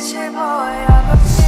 এসে বয় আবার